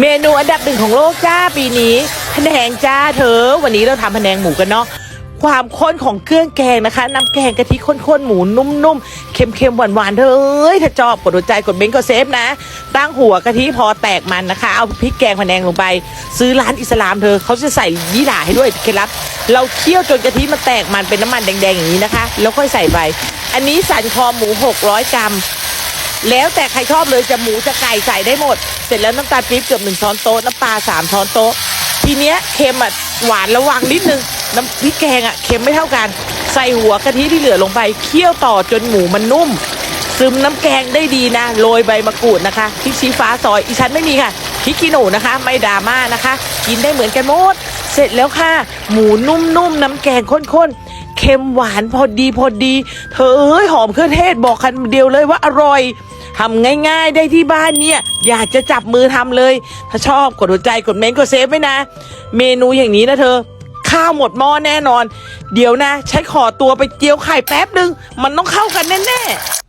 เมนูอันดับหนึ่งของโลกจ้าปีนี้พะแนงจ้าเธอ วันนี้เราทำพะแนงหมูกันเนาะความข้นของเครื่องแกงนะคะน้ำแกงกะทิข้นๆหมูนุ่มๆเค็มๆหวานๆเธอเอ้ยถ้าชอบกดหัวใจกดเบนก็เซฟนะ ตั้งหัวกะทิพอแตกมันนะคะ เอาพริกแกงพะแนงลงไป ซื้อร้านอิสลามเธอเขาจะใส่ยี่หร่าให้ด้วยเคล็ดลับ เราเคี่ยวจนกะทิมันแตกมันเป็นน้ำมันแดงๆอย่างนี้นะคะ แล้วค่อยใส่ไปอันนี้สันคอหมู 600 กรัม แล้วแต่ใครชอบเลยจะหมูจะไก่ใส่ได้หมด เสร็จแล้วน้ำตาลปี๊บเกือบหนึ่งช้อนโต๊ะน้ำปลาสามช้อนโต๊ะ ทีเนี้ยเค็มอะหวานระวังนิดนึงน้ำพริกแกงอะเค็มไม่เท่ากัน ใส่หัวกะทิที่เหลือลงไปเคี่ยวต่อจนหมูมันนุ่ม ซึมน้ำแกงได้ดีนะโรยใบมะกรูดนะคะพริกชี้ฟ้าซอยอีฉันไม่มีค่ะพริกขี้หนูนะคะ ไม่ดราม่านะคะ กินได้เหมือนกันหมด เสร็จแล้วค่ะ หมูนุ่มๆน้ำแกงข้นๆ เค็มหวานพอดีพอดี เธอเอ้ยหอมเครื่องเทศบอกคันเดียวเลยว่าอร่อยทำง่ายๆได้ที่บ้านเนี่ย อยากจะจับมือทำเลย ถ้าชอบกดหัวใจกดเมนกดเซฟไว้นะ เมนูอย่างนี้นะเธอ ข้าวหมดหม้อแน่นอน เดี๋ยวนะฉันขอตัวไปเจียวไข่แป๊บนึง มันต้องเข้ากันแน่ๆ